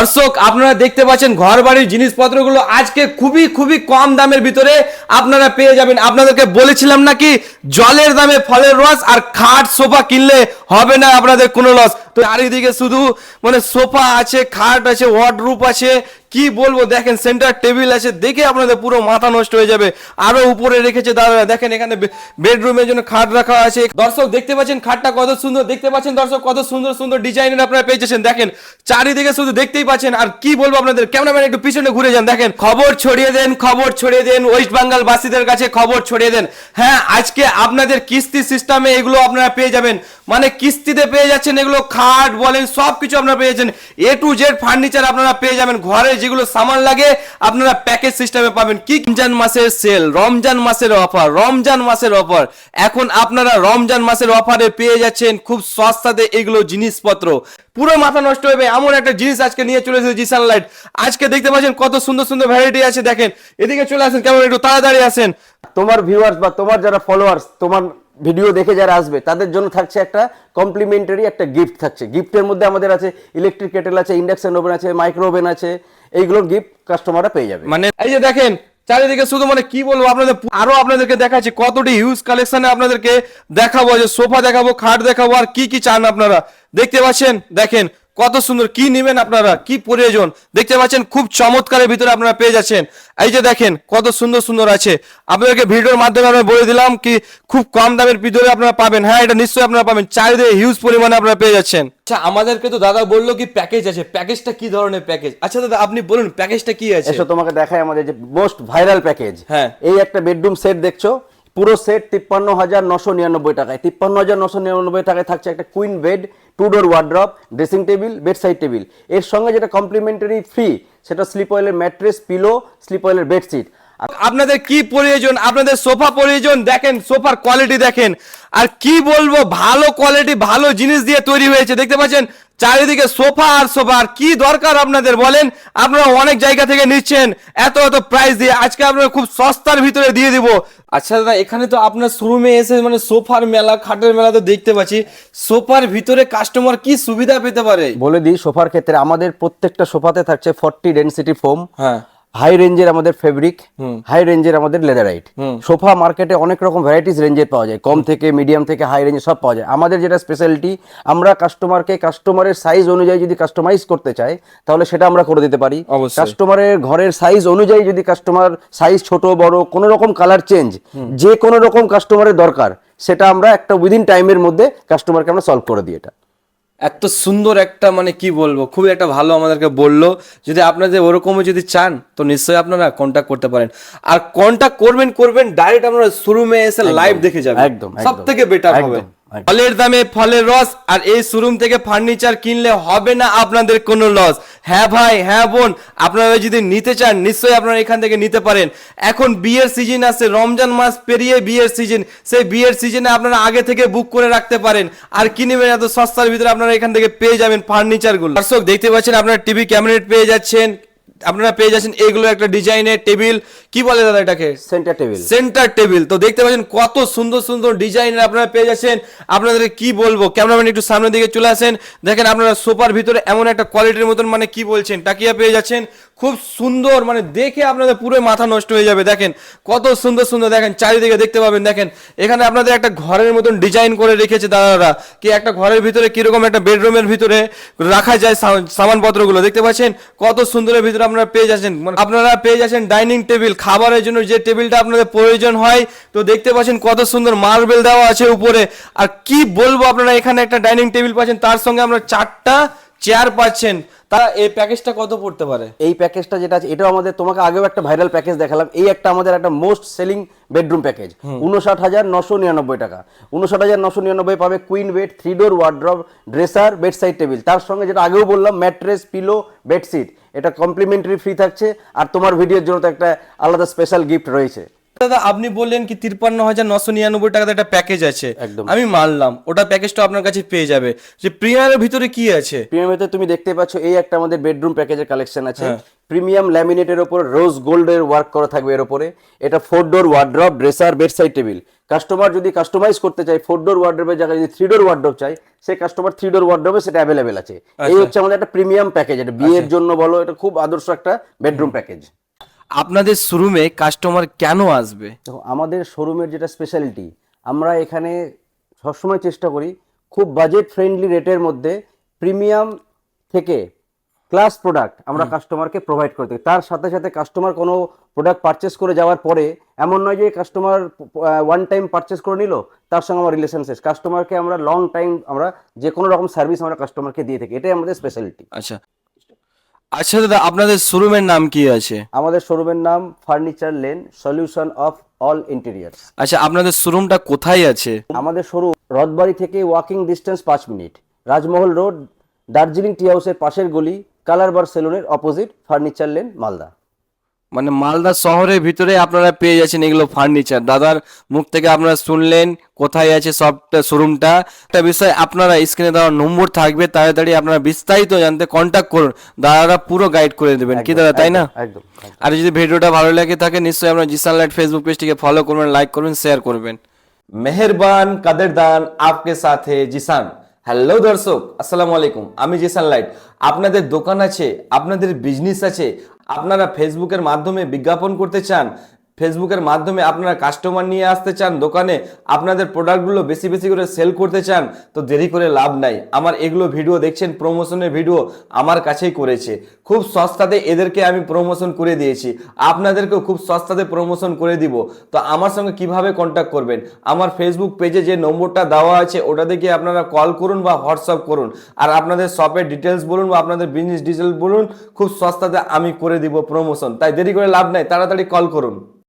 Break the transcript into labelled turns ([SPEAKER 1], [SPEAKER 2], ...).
[SPEAKER 1] দর্শক, আপনারা দেখতে পাচ্ছেন ঘর বাড়ির জিনিসপত্রগুলো আজকে খুবই খুবই কম দামের ভিতরে আপনারা পেয়ে যাবেন। আপনাদেরকে বলেছিলাম নাকি জলের দামে ফলের রস আর খাট, সোফা কিনলে হবে না আপনাদের কোনো লস তো চারিদিকে শুধু মানে সোফা আছে, খাট আছে ওয়ার্ডরুপ আছে কি বলব? দেখেন সেন্টার টেবিল আছে, দেখে আপনাদের পুরো মাথা নষ্ট হয়ে যাবে। আরও উপরে রেখেছে দাদা দেখেন এখানে বেডরুমের জন্য খাট রাখা আছে। দর্শক, দেখতে পাচ্ছেন খাটটা কত সুন্দর, দেখতে পাচ্ছেন দর্শক কত সুন্দর সুন্দর ডিজাইনের আপনারা পেয়েছেন। দেখেন, চারিদিকে শুধু দেখতেই পাচ্ছেন। আর কি বলব আপনাদের? ক্যামেরাম্যান একটু পিছনে ঘুরে যান। দেখেন, খবর ছড়িয়ে দেন, খবর ছড়িয়ে দেন ওয়েস্ট বেঙ্গল বাসীদের কাছে খবর ছড়িয়ে দেন। হ্যাঁ আজকে আপনাদের কিস্তি সিস্টেমে এগুলো আপনারা পেয়ে যাবেন। মানে কিস্তিতে পেয়ে যাচ্ছেন এগুলো খাট, বলেন সব কিছু আপনারা পেয়ে যাচ্ছেন। এ টু জেড ফার্নিচার আপনারা পেয়ে যাবেন, ঘরে যেগুলো সামান লাগে, আপনারা প্যাকেজ সিস্টেমে পাবেন। কি রমজান মাসের সেল রমজান মাসের অফার রমজান মাসের অফার এখন আপনারা রমজান মাসের অফারে পেয়ে যাচ্ছেন খুব সস্তাতে এগুলো জিনিসপত্র। পুরো মাথা নষ্ট হবে, এমন একটা জিনিস আজকে নিয়ে চলে এসেছে জিসান লাইট আজকে দেখতে পাচ্ছেন কত সুন্দর সুন্দর ভ্যারাইটি আছে, দেখেন। এদিকে চলে আসেন, কেমন একটু তাড়াতাড়ি আসেন।
[SPEAKER 2] তোমার ভিউয়ার্স বা তোমার যারা ফলোয়ার্স তোমার ভিডিও দেখে যারা আসবে, তাদের জন্য থাকছে একটা কমপ্লিমেন্টারি একটা গিফট থাকছে। গিফটের মধ্যে আমাদের আছে ইলেকট্রিক কেটেল আছে ইন্ডাকশন ওভেন আছে মাইক্রো ওভেন আছে, এইগুলোর গিফট কাস্টমাররা পেয়ে যাবে।
[SPEAKER 1] মানে এই যে দেখেন, চারিদিকে শুধু মানে কি বলব আপনাদের, আরও আপনাদেরকে দেখাচ্ছি, কতটি হিউজ কালেকশনে আপনাদেরকে দেখাবো যে সোফা দেখাবো, খাট দেখাবো, আর কি কি চান আপনারা? দেখতে পাচ্ছেন, দেখেন কত সুন্দর কি নেবেন আপনারা কি প্রয়োজন? দেখতে পাচ্ছেন খুব চমৎকারের ভিতরে আপনারা পেয়ে যাচ্ছেন। এই যে দেখেন কত সুন্দর সুন্দর আছে। আপনাদেরকে ভিডিওর মাধ্যমে আমরা বলে দিলাম কি খুব কম দামের ভিতরে আপনারা পাবেন। হ্যাঁ এটা নিশ্চয়ই আপনারা পাবেন। চারিদিকে হিউজ পরিমাণে আপনারা পেয়ে যাচ্ছেন। আচ্ছা আমাদেরকে তো দাদা বলল কি প্যাকেজ আছে। প্যাকেজটা কি ধরনের প্যাকেজ আচ্ছা দাদা আপনি বলুন প্যাকেজটা কি আছে?
[SPEAKER 2] এসো তোমাকে দেখায় আমাদের যে মোস্ট ভাইরাল প্যাকেজ
[SPEAKER 1] হ্যাঁ।
[SPEAKER 2] এই একটা বেডরুম সেট দেখছ? পুরো সেট তিপ্পান্ন হাজার নশো নিরানব্বই টাকায়। তিপ্পান্ন হাজার নশো নিরানব্বই টাকায় থাকছে একটা queen bed two door wardrobe dressing table bed side টেবিলের সঙ্গে যেটা কমপ্লিমেন্টারি ফ্রি সেটা স্লিপ অয়েলের ম্যাট্রেস পিলো স্লিপ অয়েলের বেডশিট
[SPEAKER 1] আপনাদের কি প্রয়োজন? আপনাদের সোফা প্রয়োজন? দেখেন সোফার কোয়ালিটি দেখেন। আর কি বলব ভালো কোয়ালিটি ভালো জিনিস দিয়ে তৈরি হয়েছে। দেখতে পাচ্ছেন চারিদিকে সোফা আর সোফা। আর কি দরকার আপনাদের বলেন? আপনারা অনেক জায়গা থেকে নিচ্ছেন। এত এত প্রাইস দিয়ে। আজকে আপনারা খুব সস্তার ভিতরে দিয়ে দিব। আচ্ছা দাদা এখানে তো আপনার শোরুমে এসে মানে সোফার মেলা খাটের মেলা তো দেখতে পাচ্ছি। সোফার ভিতরে কাস্টমার কি সুবিধা পেতে পারে?
[SPEAKER 2] বলে দিই সোফার ক্ষেত্রে আমাদের প্রত্যেকটা সোফাতে থাকছে ফর্টি ডেন্সিটি ফোম
[SPEAKER 1] হ্যাঁ।
[SPEAKER 2] হাই রেঞ্জের আমাদের ফেব্রিক হাই রেঞ্জের আমাদের লেদারাইট সোফা মার্কেটে অনেক রকম ভ্যারাইটিস রেঞ্জের পাওয়া যায়। কম থেকে মিডিয়াম থেকে হাই রেঞ্জে সব পাওয়া যায়। আমাদের যেটা স্পেশালিটি আমরা কাস্টমারকে কাস্টমারের সাইজ অনুযায়ী যদি কাস্টমাইজ করতে চাই তাহলে সেটা আমরা করে দিতে পারি। কাস্টমারের ঘরের সাইজ অনুযায়ী যদি কাস্টমার সাইজ ছোট বড় কোনো রকম কালার চেঞ্জ যে কোনো রকম কাস্টমারের দরকার সেটা আমরা একটা উইদিন টাইমের মধ্যে কাস্টমারকে আমরা সলভ করে দিই এটা।
[SPEAKER 1] এত সুন্দর একটা মানে কি বলব খুবই একটা ভালো আমাদেরকে বলল। যদি আপনাদের ওরকমও যদি চান তো নিশ্চয়ই আপনারা কন্ট্যাক্ট করতে পারেন। আর কন্ট্যাক্ট করবেন করবেন ডাইরেক্ট আপনারা শোরুমে এসে লাইভ দেখে যাবেন।
[SPEAKER 2] একদম,
[SPEAKER 1] সব থেকে বেটার হবে। ফলের দামে ফলের রস আর এই শোরুম থেকে ফার্নিচার কিনলে হবে না আপনাদের কোনো লস। হ্যাঁ ভাই হ্যাঁ বোন, আপনারা যদি নিতে চান, নিশ্চয়ই আপনারা এখান থেকে নিতে পারেন। এখন বিয়ের সিজন আছে, রমজান মাস পেরিয়ে বিয়ের সিজন সেই বিয়ের সিজনে আপনারা আগে থেকে বুক করে রাখতে পারেন। আর কি নেবেন এত সস্তার ভিতরে আপনারা এখান থেকে পেয়ে যাবেন ফার্নিচারগুলো। দর্শক, দেখতে পাচ্ছেন আপনারা টিভি ক্যাবিনেট পেয়ে যাচ্ছেন। আপনারা পেয়ে যাচ্ছেন এইগুলো একটা ডিজাইনের টেবিল। কি বলে দাদা এটাকে?
[SPEAKER 2] সেন্টার টেবিল
[SPEAKER 1] সেন্টার টেবিল তো দেখতে পাচ্ছেন কত সুন্দর সুন্দর ডিজাইনের আপনারা পেয়ে যাচ্ছেন। আপনাদের কি বলব? ক্যামেরাম্যান একটু সামনের দিকে চলে আসেন। দেখেন আপনারা সোফার ভিতরে এমন একটা কোয়ালিটির মতন মানে কি বলছেন? টাকিয়া পেয়ে যাচ্ছেন। খুব সুন্দর মানে দেখে আপনাদের পুরো মাথা নষ্ট হয়ে যাবে। দেখেন, কত সুন্দর সুন্দর, দেখেন, চারিদিকে দেখতে পাবেন। দেখেন, এখানে আপনাদের একটা ঘরের মতন ডিজাইন করে রেখেছে দাদারা। কি একটা ঘরের ভিতরে কীরকম একটা বেডরুমের ভিতরে রাখা যায় সামানপত্রগুলো। দেখতে পাচ্ছেন? কত সুন্দরের ভিতরে আপনারা পেয়ে যাচ্ছেন। মানে আপনারা পেয়ে যাচ্ছেন ডাইনিং টেবিল খাবারের জন্য যে টেবিলটা আপনাদের প্রয়োজন হয়, তো দেখতে পাচ্ছেন কত সুন্দর মার্বেল দেওয়া আছে উপরে। আর কি বলব আপনারা, এখানে একটা ডাইনিং টেবিল পাচ্ছেন, তার সঙ্গে আমরা চারটা চেয়ার পাচ্ছেন তা এই প্যাকেজটা কত পড়তে পারে?
[SPEAKER 2] এই প্যাকেজটা যেটা আছে এটাও আমাদের তোমাকে আগেও একটা ভাইরাল প্যাকেজ দেখালাম। এই একটা আমাদের একটা মোস্ট সেলিং বেডরুম প্যাকেজ উনষাট হাজার নশো নিরানব্বই টাকা। উনষাট হাজার নশো নিরানব্বই পাবে queen bed three door wardrobe dresser bed side table তার সঙ্গে যেটা আগেও বললাম ম্যাট্রেস পিলো বেডশিট এটা কমপ্লিমেন্টারি ফ্রি থাকছে। আর তোমার ভিডিওর জন্য তো একটা আলাদা স্পেশাল গিফট রয়েছে।
[SPEAKER 1] দাদা আপনি বললেন কি তিপ্পান্ন হাজার নশো নিরানব্বই টাকাতে একটা প্যাকেজ আছে। আমি মানলাম ওটা প্যাকেজটা আপনার কাছে পেয়ে যাবে। যে প্রিমিয়ামের ভিতরে কি আছে?
[SPEAKER 2] প্রিমিয়ামে তুমি দেখতে পাচ্ছ এই একটা আমাদের বেডরুম প্যাকেজের কালেকশন আছে।
[SPEAKER 1] হ্যাঁ।
[SPEAKER 2] প্রিমিয়াম ল্যামিনেটের উপর রোজ গোল্ডের ওয়ার্ক করা থাকবে এর উপরে এটা four door wardrobe dresser bed side table customer যদি কাস্টমাইজ করতে চায় ফোর ডোর ওয়ার্ড্রপের জায়গায় যদি থ্রি ডোর ওয়ার্ড্রপ চাই সে কাস্টমার থ্রি ডোর ওয়ার্ড্রপে সেটা অ্যাভেলেবেল আছে। এই হচ্ছে আমাদের একটা প্রিমিয়াম প্যাকেজ এটা বিয়ের জন্য বলো এটা খুব আদর্শ একটা বেডরুম প্যাকেজ
[SPEAKER 1] আপনাদের শোরুমে কাস্টমার কেন আসবে?
[SPEAKER 2] দেখো আমাদের শোরুমের যেটা স্পেশালিটি আমরা এখানে সবসময় চেষ্টা করি খুব বাজেট ফ্রেন্ডলি রেটের মধ্যে প্রিমিয়াম থেকে ক্লাস প্রোডাক্ট আমরা কাস্টমারকে প্রোভাইড করতে তার সাথে সাথে কাস্টমার কোনো প্রোডাক্ট পারচেস করে যাওয়ার পরে এমন নয় যে কাস্টমার ওয়ান টাইম পারচেস করে নিল তার সঙ্গে আমার রিলেশন শেষ। কাস্টমারকে আমরা লং টাইম আমরা যে কোনো রকম সার্ভিস আমরা কাস্টমারকে দিয়ে থাকি। এটাই আমাদের স্পেশালিটি
[SPEAKER 1] আচ্ছা। আচ্ছা দাদা আপনাদের শোরুমের নাম কি আছে?
[SPEAKER 2] আমাদের শোরুমের নাম furniture lane solution of all interior
[SPEAKER 1] আচ্ছা আপনাদের শোরুমটা কোথায় আছে?
[SPEAKER 2] আমাদের শোরুম রথবাড়ি থেকে ওয়াকিং ডিস্টেন্স পাঁচ minute. Rajmahal road Darjeeling tea হাউসের পাশের গলি কালারবার সেলুনের অপোজিট ফার্নিচার লেন মালদা।
[SPEAKER 1] মানে মালদা শহরের ভিতরে আপনারা পেয়ে যাচ্ছেন এগুলো ফার্নিচার দাদার মুখ থেকে আপনারা শুনলেন কোথায় আছে সবটা শোরুমটা একটা বিষয় আপনারা স্ক্রিনে দেওয়া নম্বর থাকবে তাড়াতাড়ি আপনারা বিস্তারিত জানতে কন্ট্যাক্ট করুন। দাদারা পুরো গাইড করে দেবেন। কি দাদা তাই না?
[SPEAKER 2] একদম।
[SPEAKER 1] আর যদি ভিডিওটা ভালো লাগে থাকে নিশ্চয়ই আপনারা জিসান লাইট ফেসবুক পেজটিকে ফলো করবেন লাইক করবেন শেয়ার করবেন। মেহেরবান কাদেরদান আপকে সাথে জিসান হ্যালো দর্শক, আসসালামু আলাইকুম। আমি জিসান সানলাইট। আপনাদের দোকান আছে, আপনাদের বিজনেস আছে, আপনারা ফেসবুকের মাধ্যমে বিজ্ঞাপন করতে চান ফেসবুকের মাধ্যমে আপনারা কাস্টমার নিয়ে আসতে চান, দোকানে আপনাদের প্রোডাক্টগুলো বেশি বেশি করে সেল করতে চান, তো দেরি করে লাভ নাই। আমার এগুলো ভিডিও দেখছেন প্রমোশনের ভিডিও আমার কাছেই করেছে। খুব সস্তাতে এদেরকে আমি প্রমোশন করে দিয়েছি। আপনাদেরকেও খুব সস্তাতে প্রমোশন করে দিব। তো আমার সঙ্গে কীভাবে কন্ট্যাক্ট করবেন? আমার ফেসবুক পেজে যে নম্বরটা দেওয়া আছে, ওটা থেকে আপনারা কল করুন বা হোয়াটসঅ্যাপ করুন। আর আপনাদের শপের ডিটেলস বলুন বা আপনাদের বিজনেস ডিটেলস বলুন, খুব সস্তাতে আমি করে দিব প্রমোশন তাই দেরি করে লাভ নাই, তাড়াতাড়ি কল করুন।